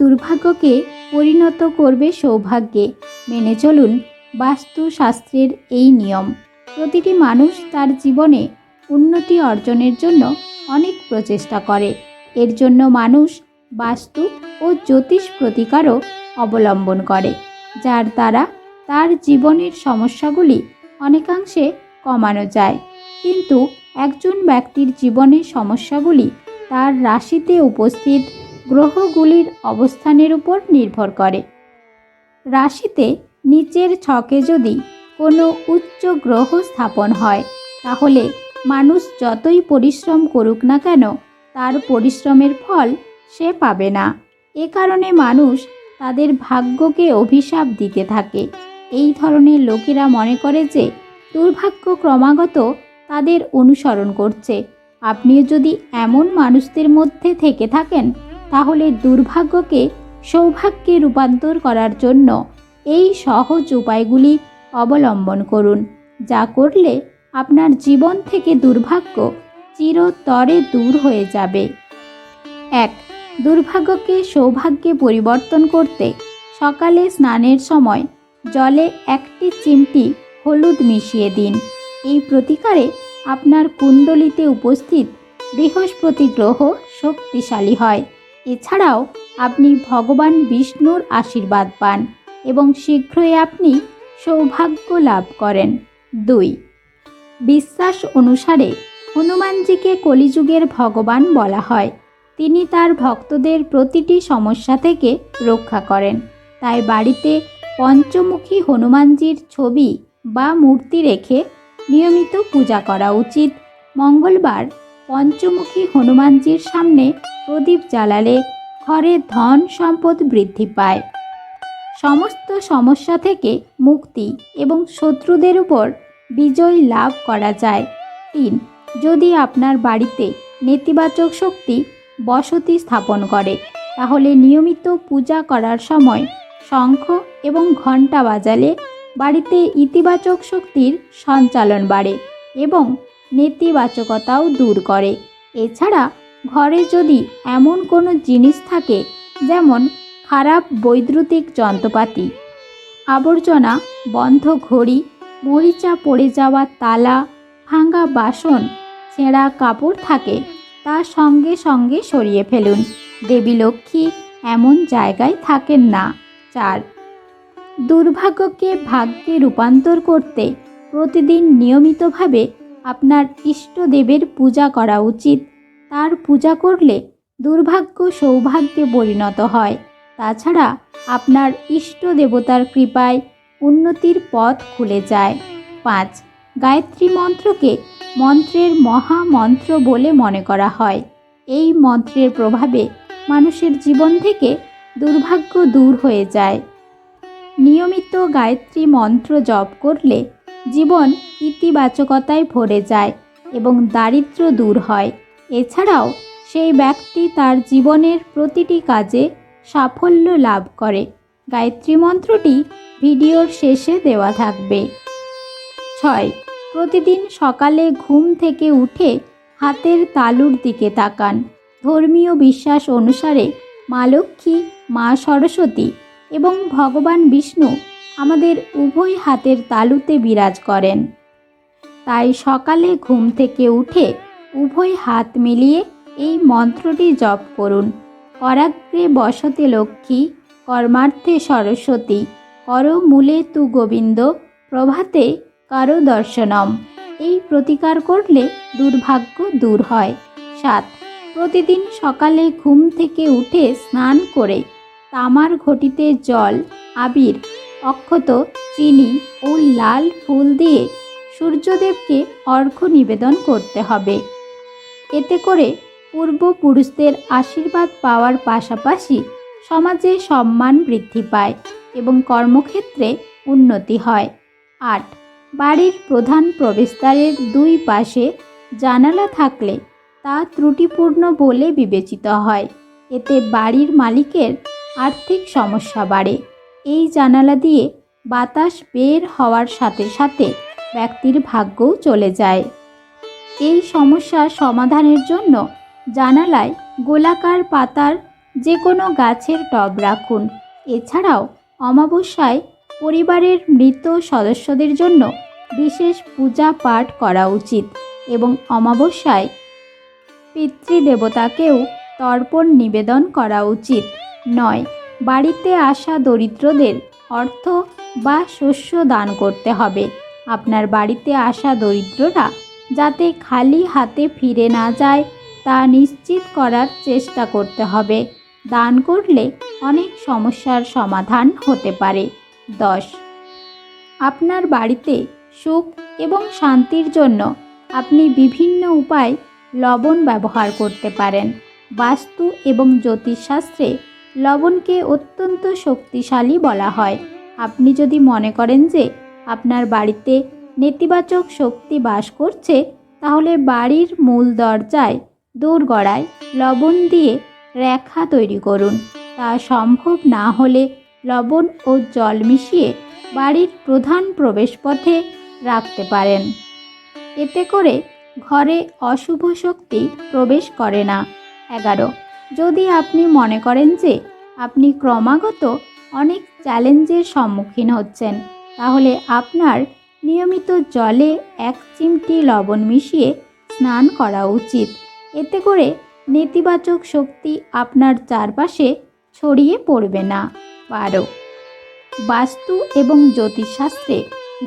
দুর্ভাগ্যকে পরিণত করবে সৌভাগ্যে। মেনে চলুন, বাস্তুশাস্ত্রের এই নিয়ম। প্রতিটি মানুষ তার জীবনে উন্নতি অর্জনের জন্য অনেক প্রচেষ্টা করে। এর জন্য মানুষ বাস্তু ও জ্যোতিষ প্রতিকারও অবলম্বন করে, যার দ্বারা তার জীবনের সমস্যাগুলি অনেকাংশে কমানো যায়। কিন্তু একজন ব্যক্তির জীবনের সমস্যাগুলি তার রাশিতে উপস্থিত গ্রহগুলির অবস্থানের উপর নির্ভর করে। রাশিতে নিচের ছকে যদি কোনো উচ্চ গ্রহ স্থাপন হয়, তাহলে মানুষ যতই পরিশ্রম করুক না কেন, তার পরিশ্রমের ফল সে পাবে না। এ কারণে মানুষ তাদের ভাগ্যকে অভিশাপ দিতে থাকে। এই ধরনের লোকেরা মনে করে যে, দুর্ভাগ্য ক্রমাগত তাদের অনুসরণ করছে। আপনিও যদি এমন মানুষদের মধ্যে থেকে থাকেন দুর্ভাগ্যকে সৌভাগ্যে রূপান্তর করার জন্য এই সহজ উপায়গুলি অবলম্বন করুন, যা করলে আপনার জীবন থেকে দুর্ভাগ্য চিরতরে দূর হয়ে যাবে। এক, দুর্ভাগ্যকে সৌভাগ্যে পরিবর্তন করতে সকালে স্নানের সময় জলে একটি চিমটি হলুদ মিশিয়ে দিন। এই প্রতিকারে আপনার কুণ্ডলিতে উপস্থিত বৃহস্পতি গ্রহ শক্তিশালী হয়। এছাড়াও আপনি ভগবান বিষ্ণুর আশীর্বাদ পান এবং শীঘ্রই আপনি সৌভাগ্য লাভ করেন। দুই, বিশ্বাস অনুসারে হনুমানজিকে কলিযুগের ভগবান বলা হয়। তিনি তার ভক্তদের প্রতিটি সমস্যা থেকে রক্ষা করেন। তাই বাড়িতে পঞ্চমুখী হনুমানজির ছবি বা মূর্তি রেখে নিয়মিত পূজা করা উচিত। মঙ্গলবার পঞ্চমুখী হনুমানজির সামনে প্রদীপ জ্বালালে ঘরে ধন সম্পদ বৃদ্ধি পায়। সমস্ত সমস্যা থেকে মুক্তি এবং শত্রুদের উপর বিজয় লাভ করা যায়। তিন, যদি আপনার বাড়িতে নেতিবাচক শক্তি বসতি স্থাপন করে, তাহলে নিয়মিত পূজা করার সময় শঙ্খ এবং ঘণ্টা বাজালে বাড়িতে ইতিবাচক শক্তির সঞ্চালন বাড়ে এবং নেতিবাচকতাও দূর করে। এছাড়া ঘরে যদি এমন কোনো জিনিস থাকে, যেমন খারাপ বৈদ্যুতিক যন্ত্রপাতি, আবর্জনা, বন্ধ ঘড়ি, মরিচা পড়ে যাওয়া তালা, ভাঙা বাসন, ছেঁড়া কাপড় থাকে, তা সঙ্গে সঙ্গে সরিয়ে ফেলুন। দেবী লক্ষ্মী এমন জায়গায় থাকেন না। চার, দুর্ভাগ্যকে ভাগ্যে রূপান্তর করতে প্রতিদিন নিয়মিতভাবে আপনার ইষ্টদেবের পূজা করা উচিত। তার পূজা করলে দুর্ভাগ্য সৌভাগ্যে পরিণত হয়। তাছাড়া আপনার ইষ্ট দেবতার কৃপায় উন্নতির পথ খুলে যায়। পাঁচ, গায়ত্রী মন্ত্রকে মন্ত্রের মহামন্ত্র বলে মনে করা হয়। এই মন্ত্রের প্রভাবে মানুষের জীবন থেকে দুর্ভাগ্য দূর হয়ে যায়। নিয়মিত গায়ত্রী মন্ত্র জপ করলে জীবন ইতিবাচকতায় ভরে যায় এবং দারিদ্র্য দূর হয়। এছাড়াও, সেই ব্যক্তি তার জীবনের প্রতিটি কাজে সাফল্য লাভ করে। গায়ত্রী মন্ত্রটি ভিডিওর শেষে দেওয়া থাকবে। ছয়, প্রতিদিন সকালে ঘুম থেকে উঠে হাতের তালুর দিকে তাকান। ধর্মীয় বিশ্বাস অনুসারে মা লক্ষ্মী, মা সরস্বতী এবং ভগবান বিষ্ণু আমাদের উভয় হাতের তালুতে বিরাজ করেন। তাই সকালে ঘুম থেকে উঠে উভয় হাত মিলিয়ে এই মন্ত্রটি জপ করুন। করাগ্রে বসতে লক্ষ্মী, কর্মার্থে সরস্বতী, কর মূলে তু গোবিন্দ, প্রভাতে কারও দর্শনম। এই প্রতিকার করলে দুর্ভাগ্য দূর হয়। সাত। প্রতিদিন সকালে ঘুম থেকে উঠে স্নান করে তামার ঘটিতে জল, আবির অক্ষত চিনি ও লাল ফুল দিয়ে সূর্যদেবকে অর্ঘ্য নিবেদন করতে হবে। এতে করে পূর্বপুরুষদের আশীর্বাদ পাওয়ার পাশাপাশি সমাজে সম্মান বৃদ্ধি পায় এবং কর্মক্ষেত্রে উন্নতি হয়। আট, বাড়ির প্রধান প্রবেশদ্বারের দুই পাশে জানালা থাকলে তা ত্রুটিপূর্ণ বলে বিবেচিত হয়। এতে বাড়ির মালিকের আর্থিক সমস্যা বাড়ে। এই জানালা দিয়ে বাতাস বের হওয়ার সাথে সাথে ব্যক্তির ভাগ্যও চলে যায়। এই সমস্যা সমাধানের জন্য জানালায় গোলাকার পাতার যে কোনো গাছের টব রাখুন। এছাড়াও অমাবস্যায় পরিবারের মৃত সদস্যদের জন্য বিশেষ পূজা পাঠ করা উচিত এবং অমাবস্যায় পিতৃদেবতাকেও তর্পণ নিবেদন করা উচিত। নয় বাড়িতে আসা দরিদ্রদের অর্থ বা শস্য দান করতে হবে। আপনার বাড়িতে আসা দরিদ্ররা যাতে খালি হাতে ফিরে না যায়, তা নিশ্চিত করার চেষ্টা করতে হবে। দান করলে অনেক সমস্যার সমাধান হতে পারে। দশ। আপনার বাড়িতে সুখ এবং শান্তির জন্য আপনি বিভিন্ন উপায় লবণ ব্যবহার করতে পারেন। বাস্তু এবং জ্যোতিষশাস্ত্রে লবণকে অত্যন্ত শক্তিশালী বলা হয়। আপনি যদি মনে করেন যে আপনার বাড়িতে নেতিবাচক শক্তি বাস করছে, তাহলে বাড়ির মূল দরজায় দোরগড়ায় লবণ দিয়ে রেখা তৈরি করুন। তা সম্ভব না হলে লবণ ও জল মিশিয়ে বাড়ির প্রধান প্রবেশপথে রাখতে পারেন। এতে করে ঘরে অশুভ শক্তি প্রবেশ করে না। এগারো যদি আপনি মনে করেন যে আপনি ক্রমাগত অনেক চ্যালেঞ্জের সম্মুখীন হচ্ছেন, তাহলে আপনার নিয়মিত জলে এক চিমটি লবণ মিশিয়ে স্নান করা উচিত। এতে করে নেতিবাচক শক্তি আপনার চারপাশে ছড়িয়ে পড়বে না। বারো। বাস্তু এবং জ্যোতিষশাস্ত্রে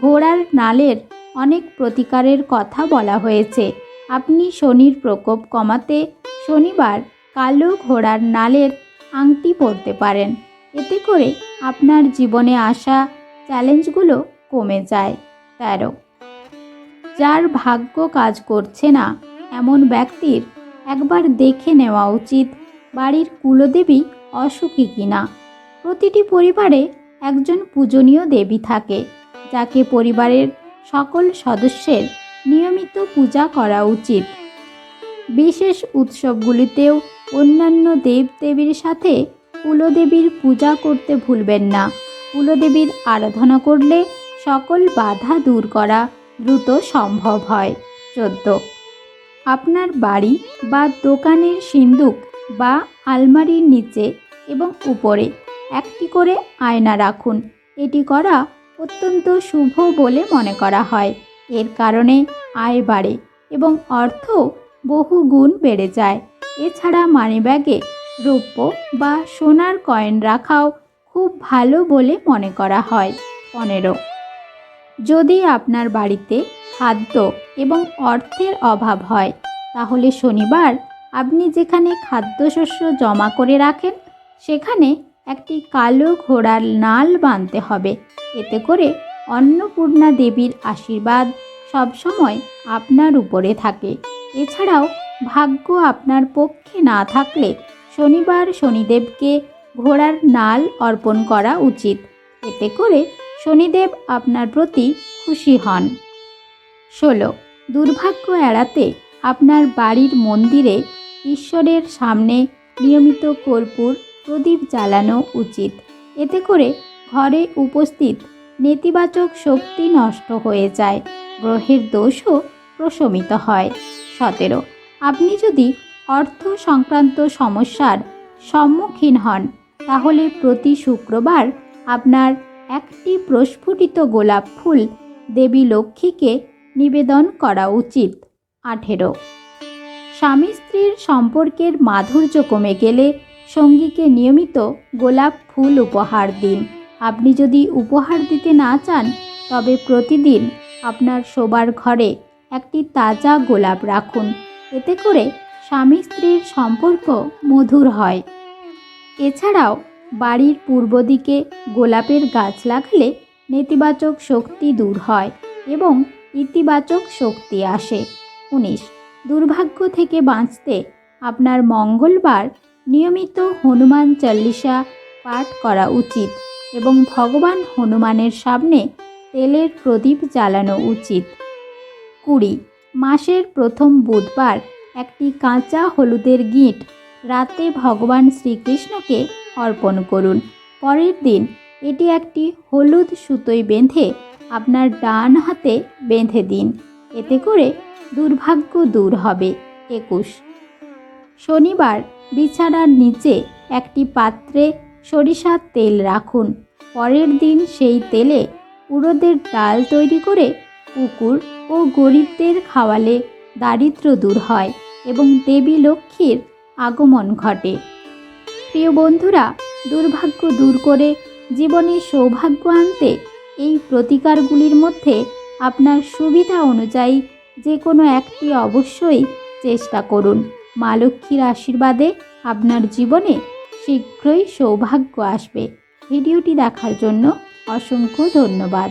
ঘোড়ার নালের অনেক প্রতিকারের কথা বলা হয়েছে। আপনি শনির প্রকোপ কমাতে শনিবার কালো ঘোড়ার নালের আংটি পরতে পারেন। এতে করে আপনার জীবনে আসা চ্যালেঞ্জগুলো কমে যায়। তেরো। যার ভাগ্য কাজ করছে না, এমন ব্যক্তির একবার দেখে নেওয়া উচিত বাড়ির কুলদেবী অসুখী কিনা। প্রতিটি পরিবারে একজন পূজনীয় দেবী থাকে, যাকে পরিবারের সকল সদস্যের নিয়মিত পূজা করা উচিত। বিশেষ উৎসবগুলিতেও অন্যান্য দেবদেবীর সাথে কুলদেবীর পূজা করতে ভুলবেন না। কুলদেবীর আরাধনা করলে সকল বাধা দূর করা দ্রুত সম্ভব হয়। চোদ্দ। আপনার বাড়ি বা দোকানের সিন্দুক বা আলমারির নিচে এবং উপরে একটি করে আয়না রাখুন। এটি করা অত্যন্ত শুভ বলে মনে করা হয়। এর কারণে আয় বাড়ে এবং অর্থ বহু গুণ বেড়ে যায়। এছাড়া মানিব্যাগে রৌপ্য বা সোনার কয়েন রাখাও খুব ভালো বলে মনে করা হয়, পনেরো। যদি আপনার বাড়িতে খাদ্য এবং অর্থের অভাব হয়, তাহলে শনিবার আপনি যেখানে খাদ্যশস্য জমা করে রাখেন, সেখানে একটি কালো ঘোড়ার নাল বাঁধতে হবে। এতে করে অন্নপূর্ণা দেবীর আশীর্বাদ সবসময় আপনার উপরে থাকে। এছাড়াও ভাগ্য আপনার পক্ষে না থাকলে শনিবার শনিদেবকে ঘোড়ার নাল অর্পণ করা উচিত। এতে করে শনিদেব আপনার প্রতি খুশি হন। ষোলো। দুর্ভাগ্য এড়াতে আপনার বাড়ির মন্দিরে ঈশ্বরের সামনে নিয়মিত কর্পূর, প্রদীপ জ্বালানো উচিত। এতে করে ঘরে উপস্থিত নেতিবাচক শক্তি নষ্ট হয়ে যায়, গ্রহের দোষও প্রশমিত হয়। সতেরো। আপনি যদি অর্থ সংক্রান্ত সমস্যার সম্মুখীন হন, তাহলে প্রতি শুক্রবার আপনার একটি প্রস্ফুটিত গোলাপ ফুল দেবী লক্ষ্মীকে নিবেদন করা উচিত। আঠেরো। স্বামী স্ত্রীর সম্পর্কের মাধুর্য কমে গেলে সঙ্গীকে নিয়মিত গোলাপ ফুল উপহার দিন। আপনি যদি উপহার দিতে না চান, তবে প্রতিদিন আপনার শোবার ঘরে একটি তাজা গোলাপ রাখুন। এতে করে স্বামী স্ত্রীর সম্পর্ক মধুর হয়। এছাড়াও বাড়ির পূর্ব দিকে গোলাপের গাছ লাগালে নেতিবাচক শক্তি দূর হয় এবং ইতিবাচক শক্তি আসে। উনিশ। দুর্ভাগ্য থেকে বাঁচতে আপনার মঙ্গলবার নিয়মিত হনুমান চল্লিশা পাঠ করা উচিত এবং ভগবান হনুমানের সামনে তেলের প্রদীপ জ্বালানো উচিত। কুড়ি। মাসের প্রথম বুধবার একটি কাঁচা হলুদের গিঁট রাতে ভগবান শ্রীকৃষ্ণকে অর্পণ করুন। পরের দিন এটি একটি হলুদ সুতোয় বেঁধে আপনার ডান হাতে বেঁধে দিন। এতে করে দুর্ভাগ্য দূর হবে। একুশ। শনিবার বিছানার নিচে একটি পাত্রে সরিষার তেল রাখুন। পরের দিন সেই তেলে উড়োদের ডাল তৈরি করে কুকুর ও গরিবদের খাওয়ালে দারিদ্র্য দূর হয় এবং দেবী লক্ষ্মীর আগমন ঘটে। প্রিয় বন্ধুরা, দুর্ভাগ্য দূর করে জীবনে সৌভাগ্য আনতে এই প্রতিকারগুলির মধ্যে আপনার সুবিধা অনুযায়ী যে কোনো একটি অবশ্যই চেষ্টা করুন। মা লক্ষ্মীর আশীর্বাদে আপনার জীবনে শীঘ্রই সৌভাগ্য আসবে। ভিডিওটি দেখার জন্য অসংখ্য ধন্যবাদ।